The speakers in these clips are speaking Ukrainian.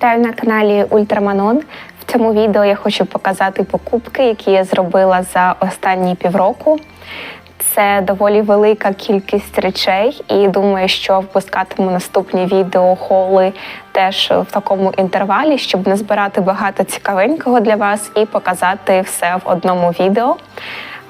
Вітаю на каналі Ультраманон. В цьому відео я хочу показати покупки, які я зробила за останні півроку. Це доволі велика кількість речей, і думаю, що впускатиму наступні відео холи теж в такому інтервалі, щоб не збирати багато цікавенького для вас і показати все в одному відео.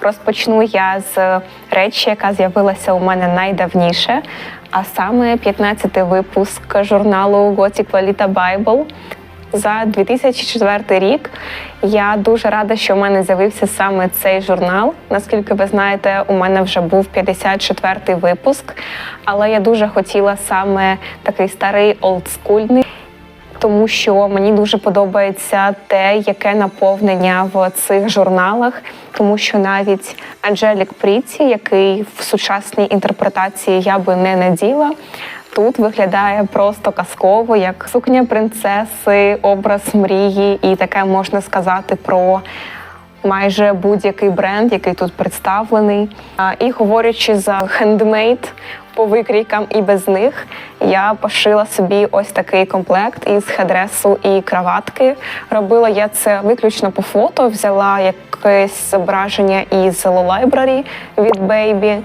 Розпочну я з речі, яка з'явилася у мене найдавніше, а саме 15-й випуск журналу Gothic Lolita Bible. За 2004 рік я дуже рада, що в мене з'явився саме цей журнал. Наскільки ви знаєте, у мене вже був 54-й випуск, але я дуже хотіла саме такий старий олдскульний тому що мені дуже подобається те, яке наповнення в цих журналах, тому що навіть Анджелік Пріці, який в сучасній інтерпретації я би не наділа. Тут виглядає просто казково, як сукня принцеси, образ мрії, і таке можна сказати про майже будь-який бренд, який тут представлений. І говорячи за хендмейд по викрійкам і без них, я пошила собі ось такий комплект із хедресу і краватки. Робила я це виключно по фото, взяла якесь зображення із Library від Baby.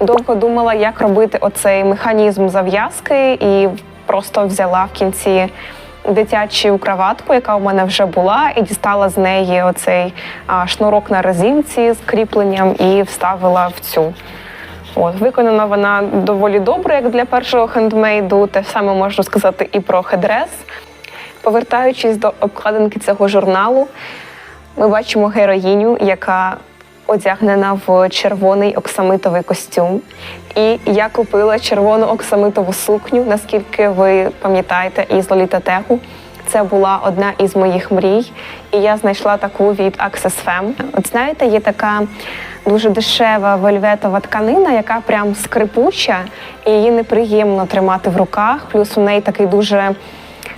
Довго думала, як робити оцей механізм зав'язки, і просто взяла в кінці дитячу краватку, яка у мене вже була, і дістала з неї оцей шнурок на резинці з кріпленням і вставила в цю. От, виконана вона доволі добре, як для першого хендмейду. Те саме можу сказати і про хедрес. Повертаючись до обкладинки цього журналу, ми бачимо героїню, яка одягнена в червоний оксамитовий костюм. І я купила червону оксамитову сукню, наскільки ви пам'ятаєте, із Лоліта Тегу. Це була одна із моїх мрій, і я знайшла таку від Access Femme. От знаєте, є така дуже дешева вельветова тканина, яка прям скрипуча, і її неприємно тримати в руках. Плюс у неї такий дуже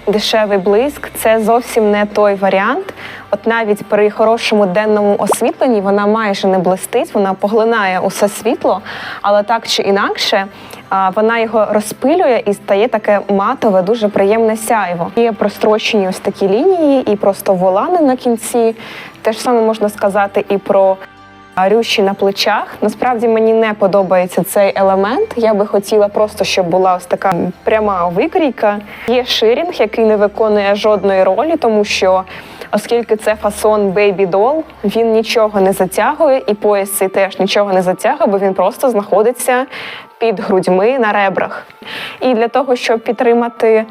дешевий блиск. Це зовсім не той варіант. От навіть при хорошому денному освітленні вона майже не блистить, вона поглинає усе світло, але так чи інакше. Вона його розпилює і стає таке матове, дуже приємне сяйво. Є прострочені ось такі лінії, і просто волани на кінці. Те ж саме можна сказати і про рющі на плечах. Насправді мені не подобається цей елемент. Я би хотіла просто, щоб була ось така пряма викрійка. Є ширінг, який не виконує жодної ролі, тому що. Оскільки це фасон Baby Doll, він нічого не затягує, і пояс цей теж нічого не затягує, бо він просто знаходиться під грудьми на ребрах. І для того, щоб підтримати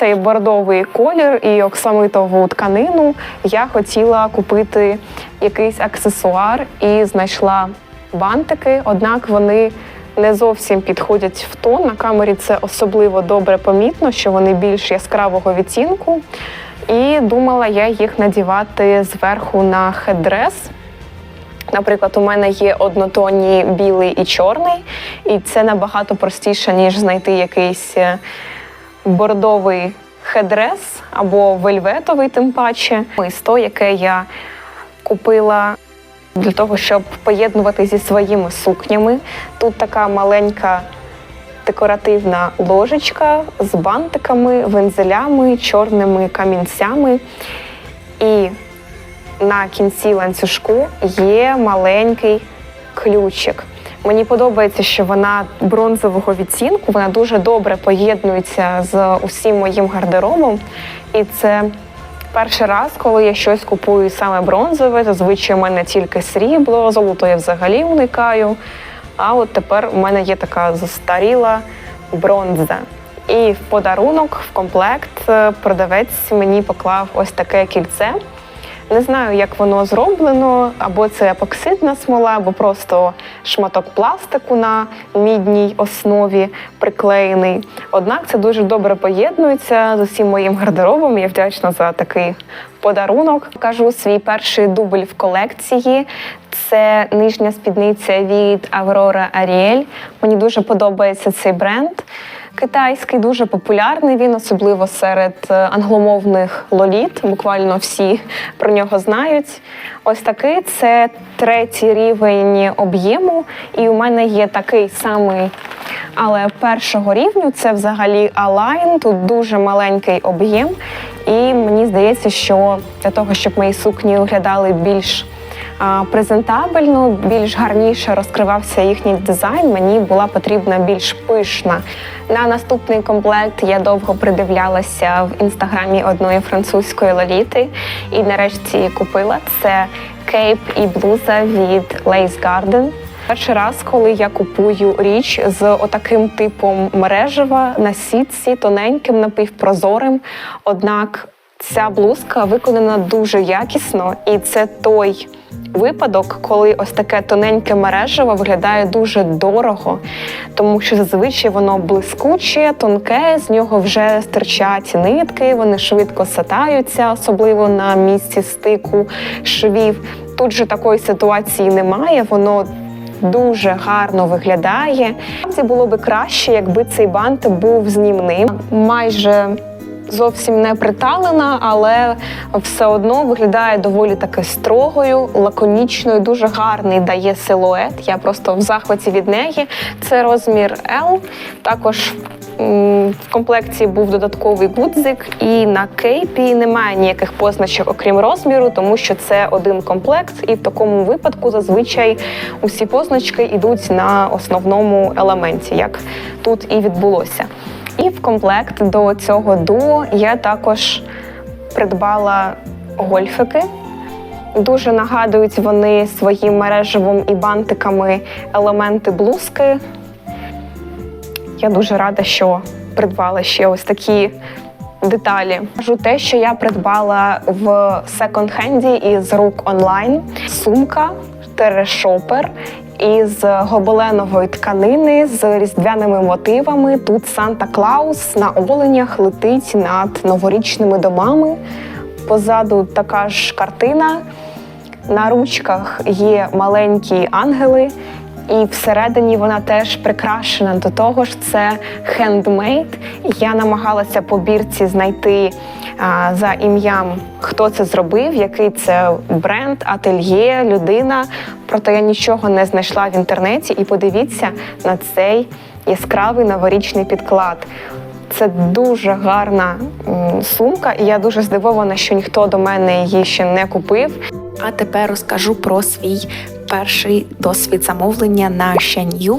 цей бордовий колір і оксамитову тканину, я хотіла купити якийсь аксесуар і знайшла бантики, однак вони не зовсім підходять в тон. На камері це особливо добре помітно, що вони більш яскравого відтінку. І думала я їх надівати зверху на хедрес. Наприклад, у мене є однотонні білий і чорний, і це набагато простіше, ніж знайти якийсь е, бордовий хедрес або вельветовий, тим паче. Мисто, яке я купила для того, щоб поєднувати зі своїми сукнями. Тут така маленька декоративна ложечка з бантиками, вензелями, чорними камінцями. І на кінці ланцюжку є маленький ключик. Мені подобається, що вона бронзового відцінку, вона дуже добре поєднується з усім моїм гардеробом. І це перший раз, коли я щось купую саме бронзове. Зазвичай у мене тільки срібло, золото я взагалі уникаю. А от тепер у мене є така застаріла бронза. І в подарунок, в комплект, е, продавець мені поклав ось таке кільце. Не знаю, як воно зроблено, або це епоксидна смола, або просто шматок пластику на мідній основі приклеєний. Однак це дуже добре поєднується з усім моїм гардеробом. Я вдячна за такий подарунок. Кажу свій перший дубль в колекції. Це нижня спідниця від Aurora Ariel. Мені дуже подобається цей бренд. Китайський дуже популярний. Він особливо серед е, англомовних лоліт. Буквально всі про нього знають. Ось такий це третій рівень об'єму, і у мене є такий самий. Але першого рівню це взагалі алайн. Тут дуже маленький об'єм, і мені здається, що для того, щоб мої сукні виглядали більш презентабельно, більш гарніше розкривався їхній дизайн. Мені була потрібна більш пишна. На наступний комплект я довго придивлялася в інстаграмі одної французької лоліти і нарешті купила це кейп і блуза від Lace Garden. Перший раз, коли я купую річ з отаким типом мережева на сітці, тоненьким, напівпрозорим. Однак ця блузка виконана дуже якісно, і це той випадок, коли ось таке тоненьке мережево виглядає дуже дорого, тому що зазвичай воно блискуче, тонке, з нього вже стирчать нитки, вони швидко сатаються, особливо на місці стику швів. Тут же такої ситуації немає, воно дуже гарно виглядає. Це було би краще, якби цей бант був знімним. Майже зовсім не приталена, але все одно виглядає доволі таки строгою, лаконічною, дуже гарний дає силует. Я просто в захваті від неї. Це розмір L. Також в комплекції був додатковий гудзик, і на кейпі немає ніяких позначок, окрім розміру, тому що це один комплект, і в такому випадку зазвичай усі позначки йдуть на основному елементі, як тут і відбулося. І в комплект до цього дуо я також придбала гольфики. Дуже нагадують вони своїм мережевим і бантиками елементи блузки. Я дуже рада, що придбала ще ось такі деталі. Кажу те, що я придбала в секонд-хенді із рук онлайн. Сумка, терешопер із гобеленової тканини з різдвяними мотивами. Тут Санта Клаус на оленях летить над новорічними домами. Позаду така ж картина. На ручках є маленькі ангели, і всередині вона теж прикрашена. До того ж, це хендмейд. Я намагалася по бірці знайти а, за ім'ям, хто це зробив, який це бренд, ательє, людина. Проте я нічого не знайшла в інтернеті. І подивіться на цей яскравий новорічний підклад. Це дуже гарна сумка, і я дуже здивована, що ніхто до мене її ще не купив. А тепер розкажу про свій перший досвід замовлення на Shenyu.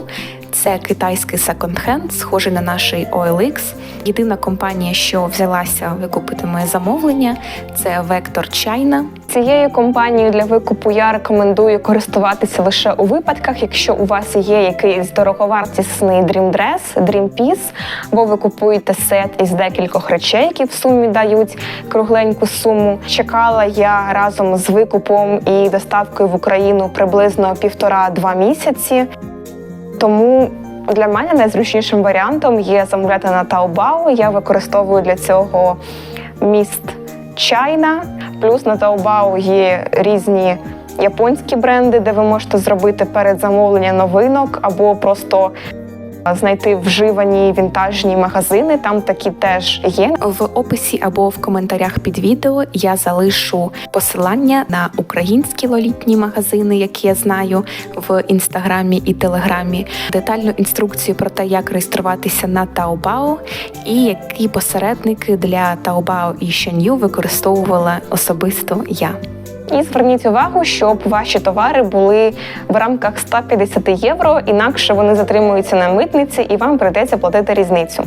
Це китайський секонд-хенд, схожий на наш OLX. Єдина компанія, що взялася викупити моє замовлення, це Vector China. Цією компанією для викупу я рекомендую користуватися лише у випадках, якщо у вас є якийсь дороговартісний Dream Dress, Dream Piece, або ви купуєте сет із декількох речей, які в сумі дають кругленьку суму. Чекала я разом з викупом і доставкою в Україну приблизно півтора-два місяці. Тому для мене найзручнішим варіантом є замовляти на Taobao. Я використовую для цього міст чайна. Плюс на Taobao є різні японські бренди, де ви можете зробити передзамовлення новинок або просто знайти вживані вінтажні магазини. Там такі теж є. В описі або в коментарях під відео я залишу посилання на українські лолітні магазини, які я знаю в інстаграмі і телеграмі, детальну інструкцію про те, як реєструватися на Taobao і які посередники для Taobao і Shenyu використовувала особисто я. І зверніть увагу, щоб ваші товари були в рамках 150 євро, інакше вони затримуються на митниці і вам прийдеться платити різницю.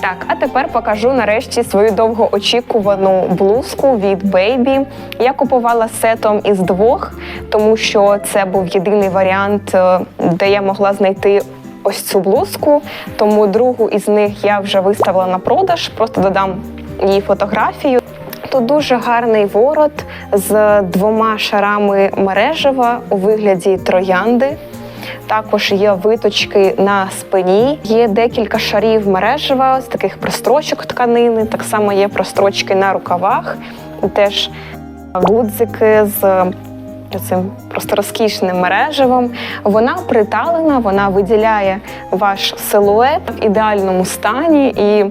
Так, а тепер покажу нарешті свою довгоочікувану блузку від Baby. Я купувала сетом із двох, тому що це був єдиний варіант, е, де я могла знайти ось цю блузку. Тому другу із них я вже виставила на продаж, просто додам її фотографію. Тут дуже гарний ворот з двома шарами мережева у вигляді троянди. Також є виточки на спині, є декілька шарів мережева з таких прострочок тканини. Так само є прострочки на рукавах, і теж гудзики з цим просто розкішним мережевом. Вона приталена, вона виділяє ваш силует в ідеальному стані. І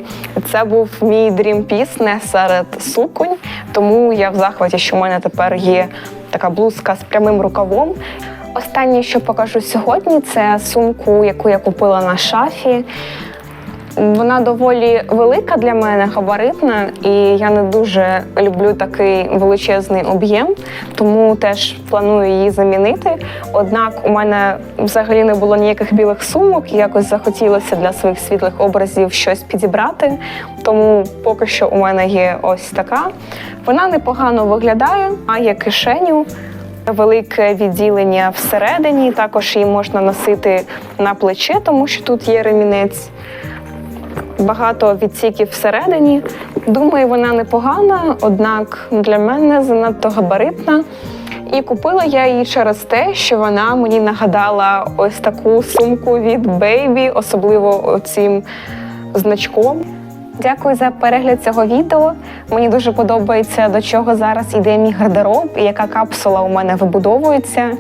це був мій дрім-піс не серед суконь. Тому я в захваті, що в мене тепер є така блузка з прямим рукавом. Останнє, що покажу сьогодні, це сумку, яку я купила на шафі. Вона доволі велика для мене, габаритна, і я не дуже люблю такий величезний об'єм, тому теж планую її замінити. Однак у мене взагалі не було ніяких білих сумок, якось захотілося для своїх світлих образів щось підібрати. Тому поки що у мене є ось така. Вона непогано виглядає, має кишеню. Велике відділення всередині, також її можна носити на плече, тому що тут є ремінець багато відсіків всередині. Думаю, вона непогана, однак для мене занадто габаритна. І купила я її через те, що вона мені нагадала ось таку сумку від Baby, особливо цим значком. Дякую за перегляд цього відео. Мені дуже подобається, до чого зараз іде мій гардероб і яка капсула у мене вибудовується.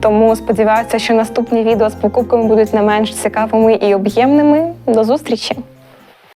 Тому сподіваюся, що наступні відео з покупками будуть не менш цікавими і об'ємними. До зустрічі!